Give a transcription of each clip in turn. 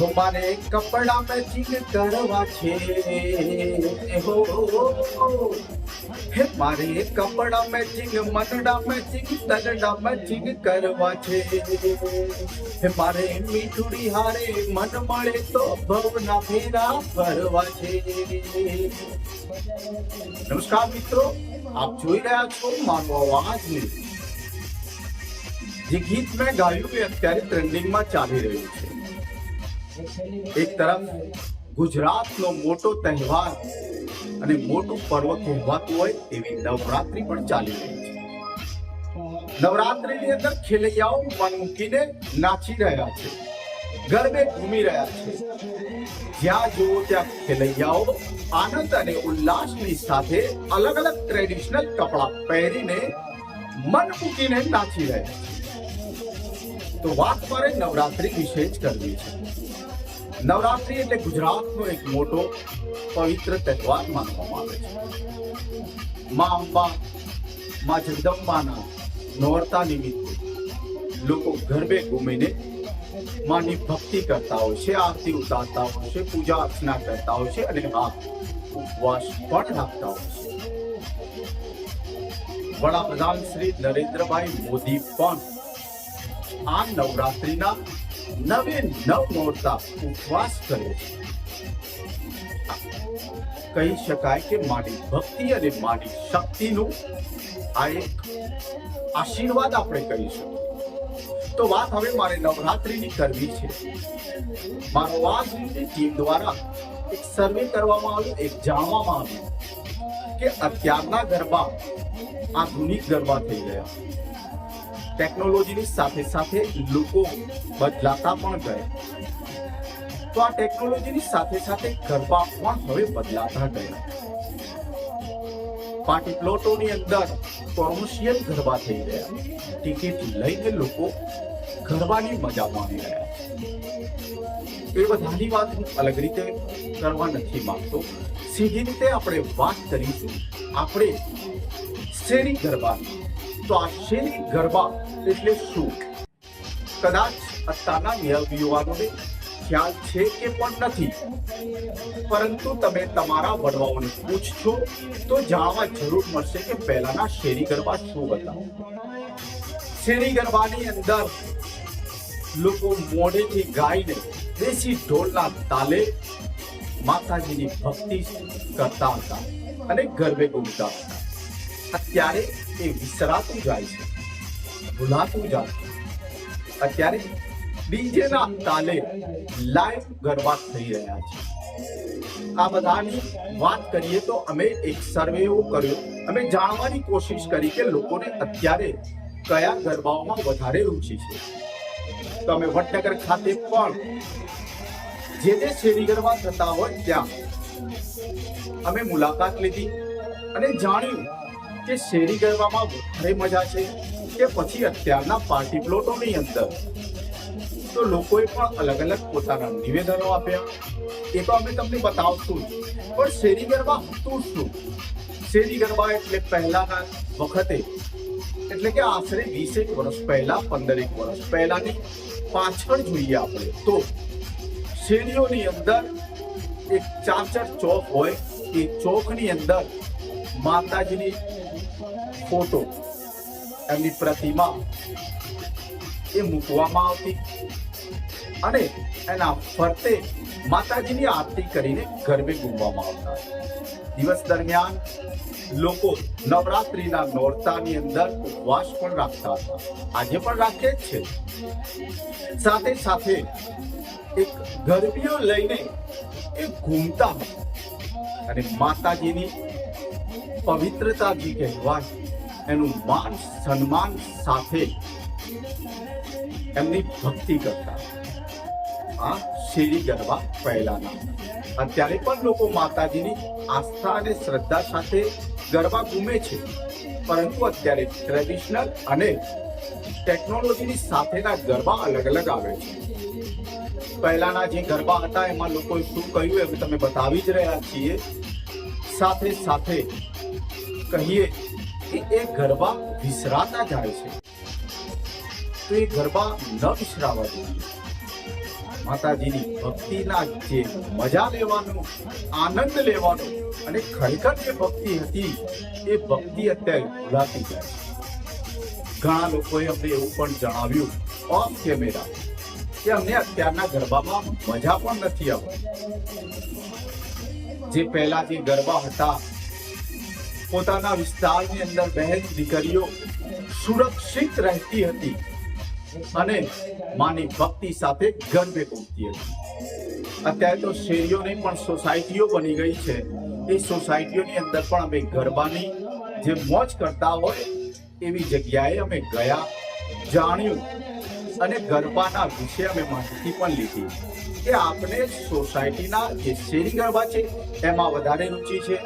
હો મારે કપડા મેચિંગ કરવા છે હો હે મારે કપડા મેચિંગ મનડા મેચિંગ તનડા મેચિંગ કરવા છે હે મારે મીઠુડી હારે મન મળે તો ભવના ફેરા ફરવા છે નમસ્કાર મિત્રો આપ જોઈ રહ્યા છો મારો અવાજ ને જે ગીત મેં ગાયું એ અત્યારે ટ્રેન્ડિંગમાં ચાલી રહ્યું છે। એક તરફ ગુજરાતનો મોટો તહેવાર અને મોટું પર્વ કહેવાતું હોય એવી નવરાત્રી પણ ચાલી રહી છે. નવરાત્રીની અંદર ખેલૈયાઓ મન મૂકીને નાચી રહ્યા છે. ગરબે ઘૂમી રહ્યા છે. જ્યાં જુઓ ત્યાં ખેલૈયાઓ આનંદ અને ઉલ્લાસની સાથે અલગ અલગ ટ્રેડિશનલ કપડાં પહેરીને મન મૂકીને નાચી રહ્યા છે. તો વાત મારે નવરાત્રી વિશે જ કરવી છે. નવરાત્રી એટલે ગુજરાતનો એક મોટો પવિત્ર તહેવાર માનવામાં આવે છે. મા અંબા, મા જગદંબાના નોરતા નિમિત્તે લોકો ગરબે ઘૂમીને માની ભક્તિ કરતા હોય છે, આરતી ઉતારતા હોય છે, પૂજા અર્ચના કરતા હોય છે અને હા ઉપવાસ પણ રાખતા હોય છે. વડાપ્રધાન શ્રી નરેન્દ્રભાઈ મોદી પણ આ નવરાત્રીના નવે નવ નોરતા ઉપવાસ કરે. છે કહી શકાય કે મારી ભક્તિ અને મારી શક્તિનું આ એક આશીર્વાદ આપણે કહીશું તો વાત હવે મારે નવરાત્રીની કરવી છે. મારો વાસ ટીમ દ્વારા એક સર્વે કરવામાં આવ્યું, એક જાણવામાં આવ્યું કે અત્યારના ગરબા આધુનિક ગરબા થઈ ગયા ટેકનોલોજીની સાથે સાથે લોકો બદલાતા પણ ગયા. તો આ ટેકનોલોજીની સાથે સાથે ગરબા પણ હવે બદલાતા ગયા. પાર્ટી પ્લોટોની અંદર કોમર્શિયલ ગરબા થઈ ગયા ટિકિટ લઈને લોકો ગરબાની મજા માણી રહ્યા એ બધાની વાત હું અલગ રીતે કરવા નથી માંગતો. સીધી રીતે આપણે વાત કરીશું. આપણે શેરી ગરબાની. તો શેરી ગરબા એટલે શું? કદાચ અત્યારના યુવાનોને ખ્યાલ છે કે પણ નથી. પરંતુ તમે તમારા વડવાઓને પૂછશો તો જાણવા જરૂર મળશે કે પહેલાના શેરી ગરબા શું હતા. શેરી ગરબાની અંદર લોકો મોઢેથી ગાઈને દેશી ઢોલના તાલે માતાજીની ભક્તિ કરતા હતા અને ગરબે ગુમતા હતા. અત્યારે એ વિસરાતું જાય છે. ભૂલાતું જાય છે. અત્યારે ડીજેના તાલે લાઈવ ગરબા થઈ રહ્યા છે. આ બધાની વાત કરીએ તો અમે એક સર્વે કર્યો. અમે જાણવાની કોશિશ કરી કે લોકોને અત્યારે કયા ગરબાઓમાં વધારે રુચિ છે. તો અમે વડનગર ખાતે પણ જે જે શેરી ગરબા થતા હોય ત્યાં અમે મુલાકાત લીધી અને જાણ્યું કે શેરી ગરબામાં વધારે મજા છે કે પછી અત્યારના પાર્ટી પ્લોટોની અંદર? તો લોકોએ પણ અલગ અલગ પોતાના નિવેદનો આપ્યા. એ તો અમે તમને બતાવશું પણ શેરી ગરબા હતું શું? શેરી ગરબા એટલે પહેલાના વખતે, એટલે કે આશરે વીસેક વર્ષ પહેલા, પંદરેક વર્ષ પહેલાની પાછળ જોઈએ આપણે તો શેરીઓની અંદર એક ચાર ચાર ચોક હોય, એ ચોકની અંદર માતાજીની ફોટો એમની પ્રતિમા એ મૂકવામાં આવતી અને એના ફરતે માતાજીની આરતી કરીને ગરબે ઘૂમવામાં આવતા દિવસ દરમિયાન લોકો નવરાત્રીના નોરતાની અંદર ઉપવાસ પણ રાખતા હતા આજે પણ રાખે જ છે સાથે સાથે એક ગરબીઓ લઈને એ ઘૂમતા અને માતાજીની પવિત્રતા જે કહેવાય એનું માન, સન્માન સાથે એમની ભક્તિ કરતા. આ શેરી ગરબા પહેલાના. અત્યારે પણ લોકો માતાજીની આસ્થા અને શ્રદ્ધા સાથે ગરબા ગુમે છે. પરંતુ અત્યારે ટ્રેડિશનલ અને ટેકનોલોજીની સાથેના ગરબા અલગ અલગ આવે છે. પહેલાના જે ગરબા હતા, એમાં લોકોએ શું કહ્યું એમ તમે બતાવી જ રહ્યા છીએ. સાથે સાથે કહીએ કે એ ગરબા વિસરાતા જાય છે. તો એ ગરબા ન વિસરાવા જોઈએ. માતાજીની ભક્તિના જે મજા લેવાનું, આનંદ લેવાનો અને ખરેખર જે ભક્તિ હતી, એ ભક્તિ અત્યારે ભૂલાતી જાય ઘણા લોકોએ અમને એવું પણ જણાવ્યું ઓફ કેમેરા કે અમને અત્યારના ગરબામાં મજા પણ નથી આવતી. જે પહેલા જે ગરબા હતા પોતાના વિસ્તારની અંદર બહેન દીકરીઓ સુરક્ષિત રહેતી હતી અને માની ભક્તિ સાથે ગરબે પહોંચતી હતી. અત્યારે તો શેરીઓ નહીં પણ સોસાયટીઓ બની ગઈ છે. એ સોસાયટીઓની અંદર પણ અમે ગરબાની જે મોજ કરતા હોય એવી જગ્યાએ અમે ગયા, જાણ્યું અને ગરબાના વિશે અમે માહિતી પણ લીધી. કે આપણે સોસાયટીના જે શેરી ગરબા છે, એમાં વધારે રુચિ છે.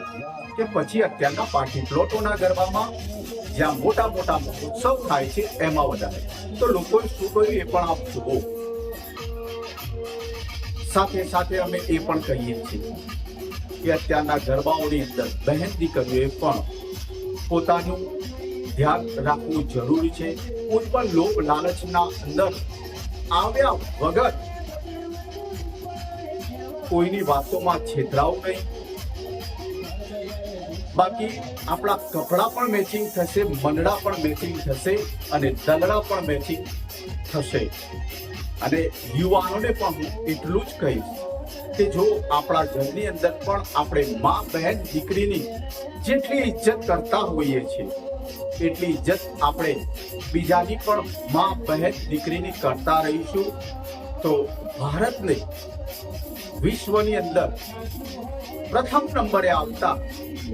કે પછી અત્યારના પાર્ટી પ્લોટોના ગરબામાં જ્યાં મોટા મોટા ઉત્સવ થાય છે, એમાં વધારે. તો લોકોએ શું એ પણ આપ જુઓ. સાથે સાથે અમે એ પણ કહીએ છીએ કે અત્યારના ગરબાઓની અંદર બહેન દીકરીઓએ પણ પોતાનું ધ્યાન રાખવું જરૂરી છે. કોઈ પણ લોભ લાલચના અંદર આવ્યા વગર કોઈની વાતોમાં છેતરાવું નહીં. બાકી આપણા કપડા પણ મેચિંગ થશે, મંડળા પણ મેચિંગ થશે અને દલડા પણ મેચિંગ થશે. અને યુવાનોને પણ હું એટલું જ કહીશ કે જો આપણા ઘરની અંદર પણ આપણે મા, બહેન, દીકરીની જેટલી ઇજ્જત કરતા હોઈએ છીએ, એટલી ઇજ્જત આપણે બીજાની પણ મા, બહેન, દીકરીની કરતા રહીશું. તો ભારતને વિશ્વની અંદર પ્રથમ નંબરે આવતા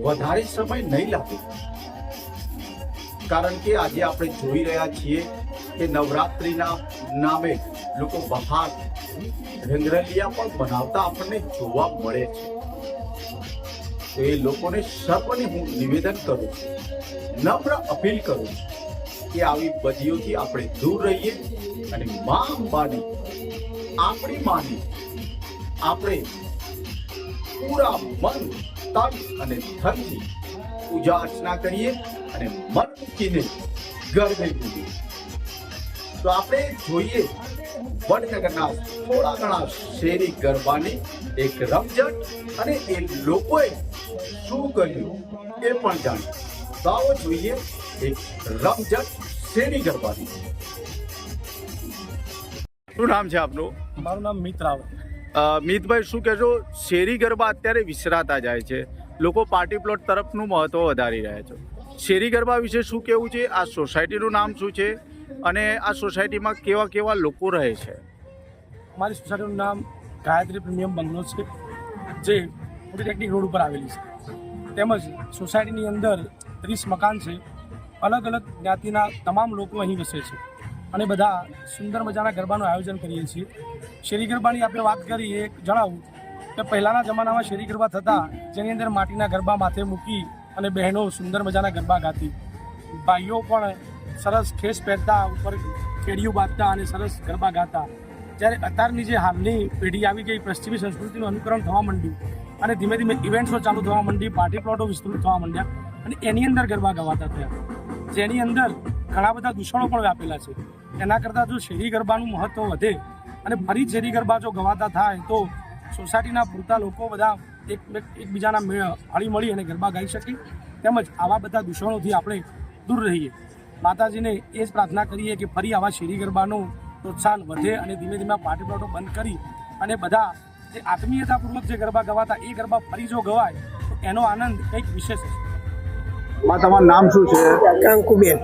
વધારે સમય નહીં લાગે. કારણ કે આજે આપણે જોઈ રહ્યા છીએ કે નવરાત્રિના નામે લોકો બહાર રંગરલિયા પણ બનાવતા આપણને જોવા મળે છે. તો એ લોકોને સર્વને હું નિવેદન કરું છું, નમ્ર અપીલ કરું છું કે આવી બધીઓથી આપણે દૂર રહીએ અને મા અંબાની, આપણી માની, આપણે પૂરા મન તન અને ધનથી પૂજા અર્ચના કરીએ અને મન મૂકીને ગરબે પૂજીએ તો આપણે જોઈએ વડનગરના થોડા ઘણા શેરી ગરબાની એક રમઝટ અને એ લોકોએ શું કર્યું એ પણ જાણીએ. તો આવો જોઈએ એક રમઝટ શેરી ગરબાની. શું નામ છે આપનું? મારું નામ મિત્ર અ, મિતભાઈ, શું કહેશો? શેરી ગરબા અત્યારે વિસરાતા જાય છે. લોકો પાર્ટી પ્લોટ તરફનું મહત્ત્વ વધારી રહ્યા છે. શેરી ગરબા વિશે શું કહેવું છે? આ સોસાયટીનું નામ શું છે? અને આ સોસાયટીમાં કેવા કેવા લોકો રહે છે? મારી સોસાયટીનું નામ ગાયત્રી પ્રીમિયમ બંગલો છે, જે પોલિટેકનિક રોડ ઉપર આવેલી છે. તેમજ સોસાયટીની અંદર ત્રીસ મકાન છે. અલગ અલગ જ્ઞાતિના તમામ લોકો અહીં વસે છે. અને બધા સુંદર મજાના ગરબાનું આયોજન કરીએ છીએ. શેરી ગરબાની આપણે વાત કરીએ એક જણાવું કે પહેલાંના જમાનામાં શેરી ગરબા થતા જેની અંદર માટીના ગરબા માથે મૂકી અને બહેનો સુંદર મજાના ગરબા ગાતી. ભાઈઓ પણ સરસ ખેસ પહેરતા, ઉપર કેડિયું બાંધતા અને સરસ ગરબા ગાતા. જ્યારે અત્યારની જે હાલની પેઢી આવી ગઈ, પશ્ચિમી સંસ્કૃતિનું અનુકરણ થવા માંડ્યું અને ધીમે ધીમે ઇવેન્ટ્સો ચાલુ થવા માંડી પાર્ટી પ્લોટો વિસ્તૃત થવા માંડ્યા અને એની અંદર ગરબા ગવાતા થયા. જેની અંદર ઘણા બધા દૂષણો પણ વ્યાપેલા છે. એના કરતાં જો શેરી ગરબાનું મહત્ત્વ વધે અને ફરી શેરી ગરબા જો ગવાતા થાય, તો સોસાયટીના પૂરતા લોકો બધા એક એકબીજાના હળી મળી અને ગરબા ગાઈ શકે. તેમજ આવા બધા દૂષણોથી આપણે દૂર રહીએ. માતાજીને એ જ પ્રાર્થના કરીએ કે ફરી આવા શેરી ગરબાનું પ્રોત્સાહન વધે અને ધીમે ધીમે પાર્ટી પ્લોટો બંધ કરી અને બધા જે આત્મીયતાપૂર્વક જે ગરબા ગવાતા, એ ગરબા ફરી જો ગવાય, તો એનો આનંદ કંઈક વિશેષ છે માં તમારું નામ શું છે? કંકુબેન.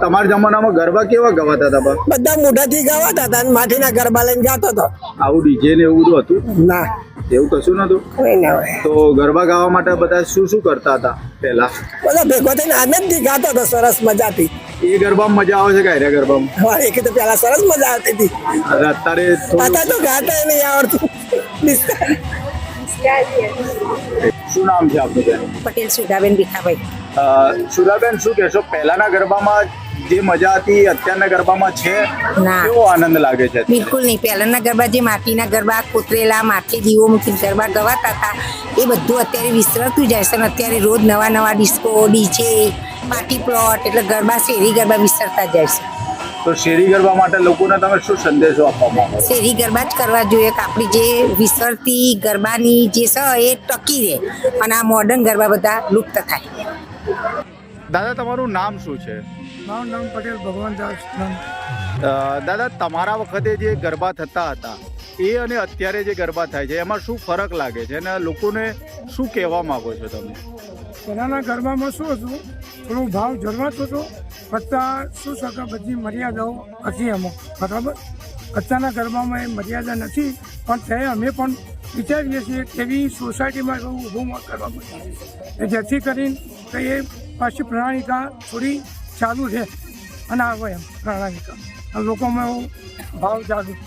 તમારા જમાનામાં ગરબા કેવા ગવાતા હતા બા? બધા મોઢાથી ગાવાતા હતા અને માટીના ગરબા લઈને ગાતો હતો. આવું ડીજે ને એવું બધું હતું? ના. એવું કશું નતું કોઈ ના હોય. તો ગરબા ગાવા માટે બધા શું શું કરતા હતા પહેલા? બધા ભેગો થઈને આનંદથી ગાતો હતો સરસ મજાથી. એ ગરબામાં મજા આવે છે કે આર્યા ગરબામાં? હા એક તો પેલા સરસ મજા આવતી હતી. અને અત્યારે થોડું અત્યારે તો ગાતા નહીં આવડતું. શું નામ છે આપનું બેન? પટેલ સુધાબેન ભીખાભાઈ. સુધાબેન શું કહેશો? પહેલાના ગરબામાં જે મજા હતી અત્યારના ગરબામાં છે? ના. કેવો આનંદ લાગે છે? બિલકુલ નહીં. પહેલાના ગરબા જે માટીના ગરબા કોતરેલા માથે દીવો મૂકી ગરબા ગવાતા હતા એ બધું અત્યારે વિસરતું જાય છે અત્યારે રોજ નવા નવા ડિસ્કો ડીજે પાર્ટી પ્લોટ એટલે ગરબા શેરી ગરબા વિસરતા જાય છે. તો શેરી ગરબા માટે લોકોને તમે શું સંદેશો આપવા માંગો શેરી ગરબા જ કરવા જોઈએ કે આપણી જે વિસરતી ગરબાની જે છે એ ટકી રહે અને આ મોડર્ન ગરબા બધા લુપ્ત થાય. દાદા તમારું નામ શું છે? મારું નામ પટેલ ભગવાન દાસ દાદા તમારા વખતે જે ગરબા થતા હતા એ અને અત્યારે જે ગરબા થાય છે એમાં શું ફરક લાગે છે અને લોકોને શું કહેવા માગો છો તમે? પહેલાંના ગરબામાં શું હતું? થોડો ભાવ જળવાતો હતો. છતાં શું શકે બધી મર્યાદાઓ હતી એમાં બરાબર? અત્યારના ગરબામાં એ મર્યાદા નથી, પણ તે અમે પણ વિચારીએ છીએ કે એવી સોસાયટીમાં ઊભું કરવા માટે. જેથી કરીને કે એ પાછી પ્રણાલિકા થોડી ચાલુ છે અને આવે એમ, પ્રણાલિકા. લોકોમાં એવો ભાવ જાગૃત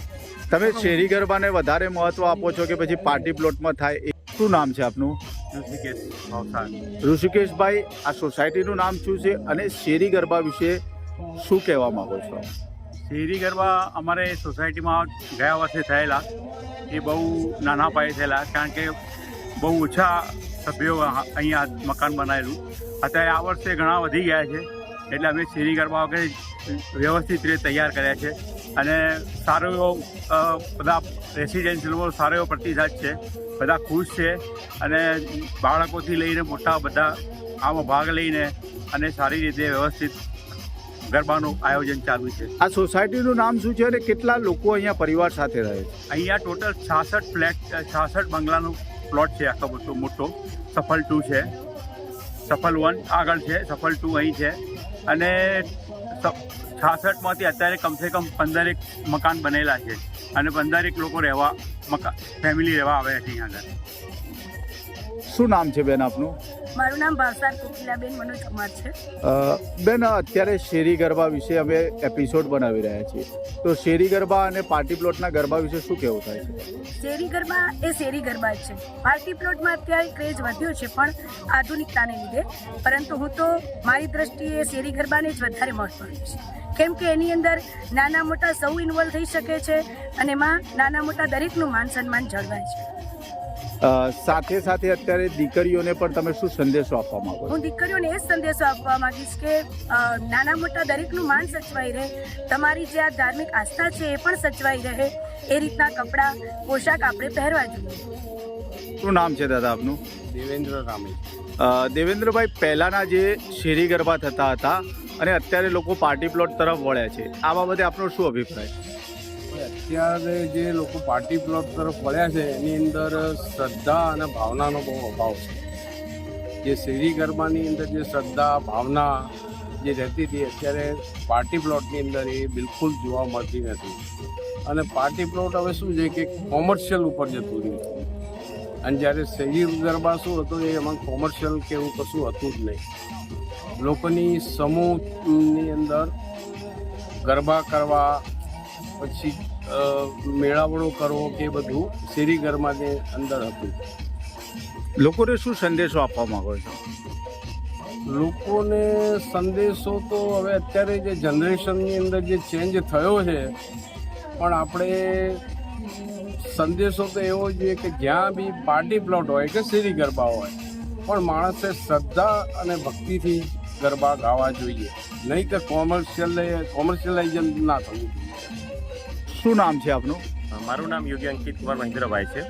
તમે શેરી ગરબાને વધારે મહત્વ આપો છો કે પછી પાર્ટી પ્લોટમાં થાય, એ શું નામ છે આપનું? ઋષિકેશભાઈ આ સોસાયટીનું નામ શું છે અને શેરી ગરબા વિશે શું કહેવા માંગો છો? શેરી ગરબા અમારે સોસાયટીમાં ગયા વર્ષે થયેલા. એ બહુ નાના પાયે થયેલા કારણ કે બહુ ઓછા સભ્યો અહીંયા મકાન બનાવેલું. અત્યારે આ વર્ષે ઘણા વધી ગયા છે એટલે અમે શેરી ગરબા વગેરે વ્યવસ્થિત રીતે તૈયાર કર્યા છે. અને સારો એવો બધા રેસિડેન્શિયલમાં સારો એવો પ્રતિસાદ છે. બધા ખુશ છે અને બાળકોથી લઈને મોટા બધા આમાં ભાગ લઈને અને સારી રીતે વ્યવસ્થિત ગરબાનું આયોજન ચાલુ છે. આ સોસાયટીનું નામ શું છે અને કેટલા લોકો અહીંયા પરિવાર સાથે રહે છે? અહીંયા ટોટલ છાસઠ ફ્લેટ છાસઠ બંગલાનો પ્લોટ છે આખો બધો મોટો. સફલ ટુ છે. સફલ વન આગળ છે સફલ ટુ અહીં છે. અને છાસઠમાંથી અત્યારે કમસે કમ પંદરેક મકાન બનેલા છે. અને પંદરેક લોકો રહેવા મકા ફેમિલી રહેવા આવે છે અહીંયા આગળ. શું નામ છે બેન આપનું? મારું નામ ભાવસાર કોકિલાબેન મનોજ કુમાર છે. બેન અત્યારે શેરી ગરબા વિશે અમે એપિસોડ બનાવી રહ્યા છીએ. તો શેરી ગરબા અને પાર્ટી પ્લોટના ગરબા વિશે શું કહેવું થાય છે? શેરી ગરબા એ શેરી ગરબા જ છે. પાર્ટી પ્લોટમાં અત્યારે ક્રેઝ વધ્યો છે પણ આધુનિકતાને લીધે. પરંતુ હું તો મારી દ્રષ્ટિએ શેરી ગરબાને જ વધારે મહત્વ આપું છું. કેમ કે એની અંદર નાના મોટા સૌ ઇન્વોલ્વ થઈ શકે છે અને એમાં નાના મોટા દરેકનું માન સન્માન જળવાય છે. સાથે સાથે અત્યારે દીકરીઓને પણ તમે શું સંદેશો આપવા માંગો હું દીકરીઓને એ જ સંદેશો આપવા માંગીશ કે નાના મોટા દરેકનું માન સચવાઈ રહે તમારી જે આ ધાર્મિક આસ્થા છે એ પણ સચવાઈ રહે એ રીતના કપડાં પોશાક આપણે પહેરવા જોઈએ. શું નામ છે દાદા આપનું? દેવેન્દ્ર રામે દેવેન્દ્રભાઈ પહેલાંના જે શેરી ગરબા થતા હતા અને અત્યારે લોકો પાર્ટી પ્લોટ તરફ વળ્યા છે. આ બાબતે આપનો શું અભિપ્રાય? અત્યારે જે લોકો પાર્ટી પ્લોટ તરફ વળ્યા છે, એની અંદર શ્રદ્ધા અને ભાવનાનો બહુ અભાવ છે. જે શેરી ગરબાની અંદર જે શ્રદ્ધા, ભાવના જે રહેતી હતી, અત્યારે પાર્ટી પ્લોટની અંદર એ બિલકુલ જોવા મળતી નથી. અને પાર્ટી પ્લોટ હવે શું છે કે કોમર્શિયલ ઉપર જતું રહ્યું અને જ્યારે શેરી ગરબા શું હતું, એ એમાં કોમર્શિયલ કે એવું કશું હતું જ નહીં. લોકોની સમૂહની અંદર ગરબા કરવા પછી મેળાવડો કરવો કે બધું શેરી ગરબાની અંદર હતું. લોકોને શું સંદેશો આપવા માંગો છો? લોકોને સંદેશો તો હવે અત્યારે જે જનરેશનની અંદર જે ચેન્જ થયો છે પણ આપણે સંદેશો તો એવો જોઈએ કે જ્યાં બી પાર્ટી પ્લોટ હોય કે શેરી ગરબા હોય પણ માણસે શ્રદ્ધા અને ભક્તિથી ગરબા ગાવા જોઈએ. નહીં કે કોમર્શિયલ કોમર્શિયલાઇઝન ના થવું જોઈએ. શું નામ છે આપનું? મારું નામ યોગી અંકિત કુમાર મહેન્દ્રભાઈ છે.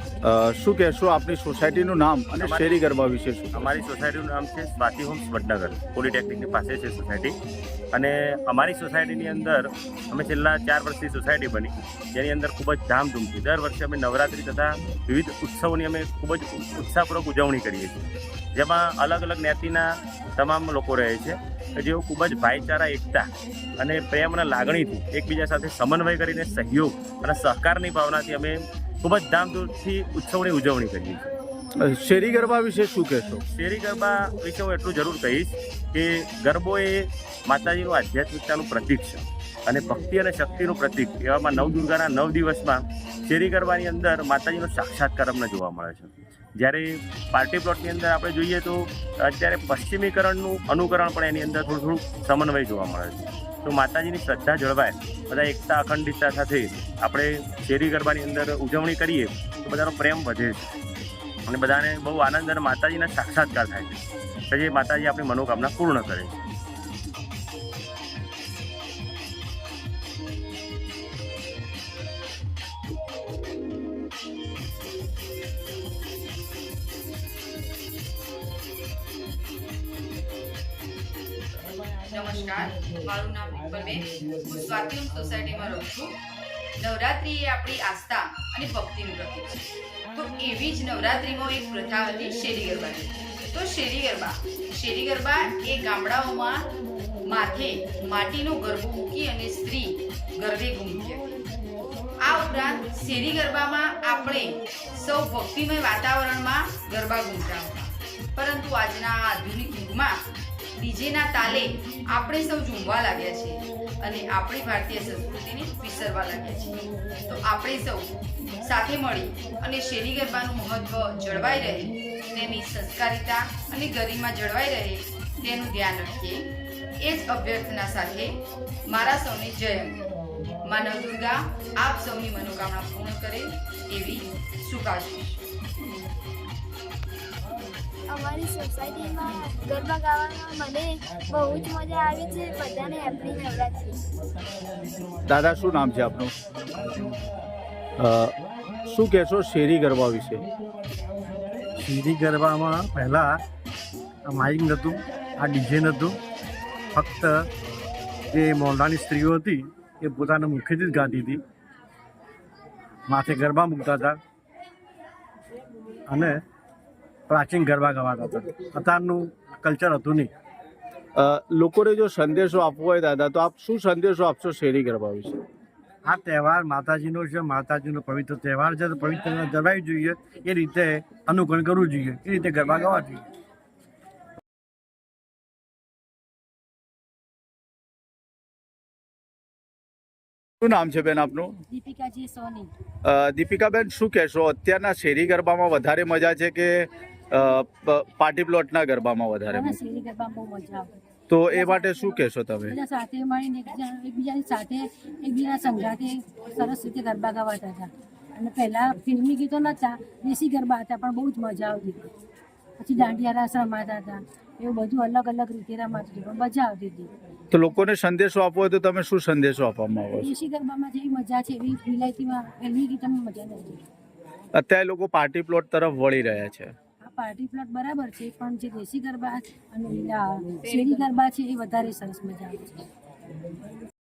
શું કહેશો આપની સોસાયટીનું નામ અને શેરી ગરબા વિશે શું અમારી સોસાયટીનું નામ છે સ્વાતિ હોમ્સ વડનગર પોલિટેકનિકની પાસે છે સોસાયટી. અને અમારી સોસાયટીની અંદર અમે છેલ્લા ચાર વર્ષથી સોસાયટી બની. જેની અંદર ખૂબ જ ધામધૂમથી દર વર્ષે અમે નવરાત્રિ તથા વિવિધ ઉત્સવોની અમે ખૂબ જ ઉત્સાહપૂર્વક ઉજવણી કરીએ છીએ. જેમાં અલગ અલગ જ્ઞાતિના તમામ લોકો રહે છે જેઓ ખૂબ જ ભાઈચારા એકતા અને પ્રેમ અને લાગણીથી એકબીજા સાથે સમન્વય કરીને સહયોગ અને સહકારની ભાવનાથી અમે ખૂબ જ ધામધૂમથી ઉત્સવની ઉજવણી કરીએ છીએ. શેરી ગરબા વિશે શું કહેશો? શેરી ગરબા વિશે હું એટલું જરૂર કહીશ કે ગરબો એ માતાજીનું આધ્યાત્મિકતાનું પ્રતીક છે અને ભક્તિ અને શક્તિનું પ્રતીક. એવામાં નવ દુર્ગાના નવ દિવસમાં શેરી ગરબાની અંદર માતાજીનો સાક્ષાત્કાર અમને જોવા મળે છે. જ્યારે પાર્ટી પ્લોટની અંદર આપણે જોઈએ તો અત્યારે પશ્ચિમીકરણનું અનુકરણ પણ એની અંદર થોડું થોડું સમન્વય જોવા મળે છે. તો માતાજીની શ્રદ્ધા જળવાય, બધા એકતા, અખંડિતતા સાથે આપણે શેરી ગરબાની અંદર ઉજવણી કરીએ, તો બધાનો પ્રેમ વધે છે. અને બધાને બહુ આનંદ અને માતાજીના સાક્ષાત્કાર થાય છે. જે માતાજી આપણી મનોકામના પૂર્ણ કરે છે. નમસ્કાર. મારું નામ વિપલબેન હું સ્વાતિમ સોસાયટીમાં રહું છું. નવરાત્રિ એ આપણી આસ્થા અને ભક્તિનું પ્રતીક છે. તો એવી જ નવરાત્રિમાં એક પ્રથા હતી શેરી ગરબાની. તો શેરી ગરબા. શેરી ગરબા એ ગામડાઓમાં માથે માટીનો ગરબો મૂકી અને સ્ત્રી ગરબે ઘૂમતી આ ઉપરાંત શેરી ગરબામાં આપણે સૌ ભક્તિમય વાતાવરણમાં ગરબા ઘૂમતા હતા. પરંતુ આજના આધુનિક યુગમાં ડીજેના તાલે આપણે સૌ ઝૂમવા લાગ્યા છીએ અને આપણી ભારતીય સંસ્કૃતિને વિસરવા લાગ્યા છીએ. તો આપણે સૌ સાથે મળી અને શેરી ગરબાનું મહત્વ જળવાઈ રહે, તેની સંસ્કારિતા અને ગરિમા જળવાઈ રહે, તેનું ધ્યાન રાખીએ. એ જ અભ્યર્થના સાથે મારા સૌને જય માનવ દુર્ગા, આપ સૌની મનોકામના પૂર્ણ કરે એવી શુભાશીષ. અમારી સોસાયટીમાં ગરબા ગાવામાં મને બહુ જ મજા આવે છે. બધાને હેપી નવરાત્રી. દાદા શું નામ છે આપનું? શું કહેશો શેરી ગરબા વિશે? શેરી ગરબામાં પહેલાં માઇક નહોતું આ ડીજે નહોતું. ફક્ત જે મોંઢાની સ્ત્રીઓ હતી એ પોતાના મુખેથી જ ગાતી હતી. માથે ગરબા મૂકતા હતા. અને પ્રાચીન ગરબા ગવાતા હતા. અત્યારનું કલ્ચર હતું નહીં. લોકોને જો સંદેશો આપવો હોય દાદા તો આપ શું સંદેશો આપશો શેરી ગરબા વિશે? આ તહેવાર માતાજીનો છે માતાજીનો પવિત્ર તહેવાર છે તો પવિત્ર જળવાઈ જોઈએ એ રીતે અનુકરણ કરવું જોઈએ એ રીતે ગરબા ગાવા જોઈએ. શું નામ છે બેન આપનું? દીપિકાજી સોની. દીપિકાબેન શું કહેશો? અત્યારના શેરી ગરબામાં વધારે મજા છે કે પાર્ટી પ્લોટના ગરબામાં વધારે? શેરી ગરબામાં બહુ મજા આવે. તો એ માટે શું કહેશો તમે? બધા સાથે મળીને એકબીજા- એકબીજાની સાથે એકબીજાના સંગાતે સરસ રીતે ગરબા ગાવાતા હતા. અને પહેલાં ફિલ્મી ગીતો નહોતા દેશી ગરબા હતા પણ બહુ જ મજા આવતી હતી. પછી દાંડિયા રાસ રમાતા હતા. એવું બધું અલગ અલગ રીતે રમાતું હતું પણ મજા આવતી હતી. તો લોકોને સંદેશો આપવો હોય તો તમે શું સંદેશો આપવામાં આવો દેશી ગરબામાં જેવી મજા છે એવી વિલાયતીમાં ફિલ્મી ગીતોમાં મજા નથી. અત્યારે લોકો પાર્ટી પ્લોટ તરફ વળી રહ્યા છે. પાર્ટી પ્લોટ બરાબર છે પણ જે દેશી ગરબા અને શેરી ગરબા છે એ વધારે સરસ મજા આવે છે.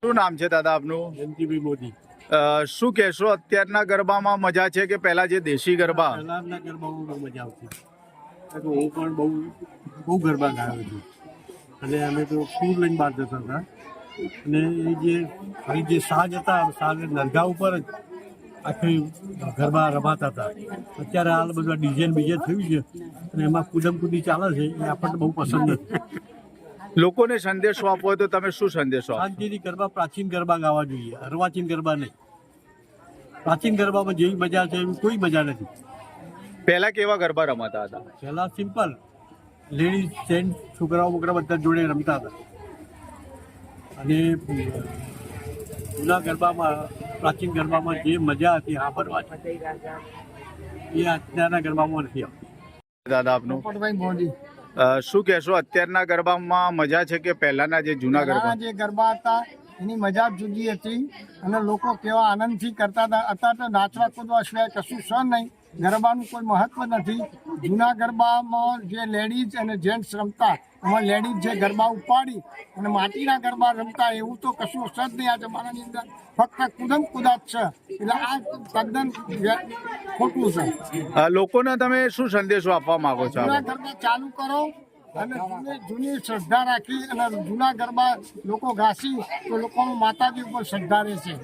શું નામ છે દાદા આપનું? જયંતિભાઈ મોદી. શું કહેશો? અત્યારના ગરબામાં મજા છે કે પહેલા જે દેશી ગરબા? પહેલાંના ગરબામાં મજા આવતી. હું પણ બહુ બહુ ગરબા ગાયો છું. અને અમે તો ટૂર લઈને બહાર જતા હતા. અને એ જે જે સાજ હતા સાજ નરગા ઉપર જ આખી ગરબા રમાતા હતા. અત્યારે હાલ બધા ડિઝાઇન બીજે થયું છે અને એમાં કુદમ કુદી ચાલે છે એ આપણને બહુ પસંદ નથી. લોકોને સંદેશો આપવો હોય તો તમે શું સંદેશો શાંતિથી ગરબા પ્રાચીન ગરબા ગાવા જોઈએ અર્વાચીન ગરબા નહીં. પ્રાચીન ગરબામાં જેવી મજા છે એવી કોઈ મજા નથી. પહેલા કેવા ગરબા રમાતા હતા? પહેલા સિમ્પલ લેડીઝ જેન્ટ્સ છોકરાઓ બોકરા બધા જોડે રમતા હતા. અને જૂના ગરબામાં પ્રાચીન ગરબામાં જે મજા હતી આ ફરવાની એ અત્યારના ગરબામાં નથી આવતી. દાદા આપનું? શું કહેશો? અત્યારના ગરબામાં મજા છે કે પહેલાના જે જૂના ગરબા? જે ગરબા હતા એની મજા જુદી હતી અને લોકો કેવા આનંદથી કરતા હતા. અત્યારે તો નાચવા કૂદવા સિવાય કશું સ નહીં. ગરબાનું કોઈ મહત્વ નથી. જૂના ગરબામાં જે લેડીઝ અને જેન્ટ્સ રમતા એમાં લેડીઝ જે ગરબા ઉપાડી અને માટીના ગરબા રમતા એવું તો કશું જ નહીં આ જમાનાની અંદર. ફક્ત કુદમ કુદાત છે. એટલે આ તદ્દન ખોટું છે. લોકોને તમે શું સંદેશો આપવા માંગો છો? જૂના ગરબા ચાલુ કરો અને જૂની જૂની શ્રદ્ધા રાખી અને જૂના ગરબા લોકો ઘાસી તો લોકોનું માતાજી ઉપર શ્રદ્ધા રહે છે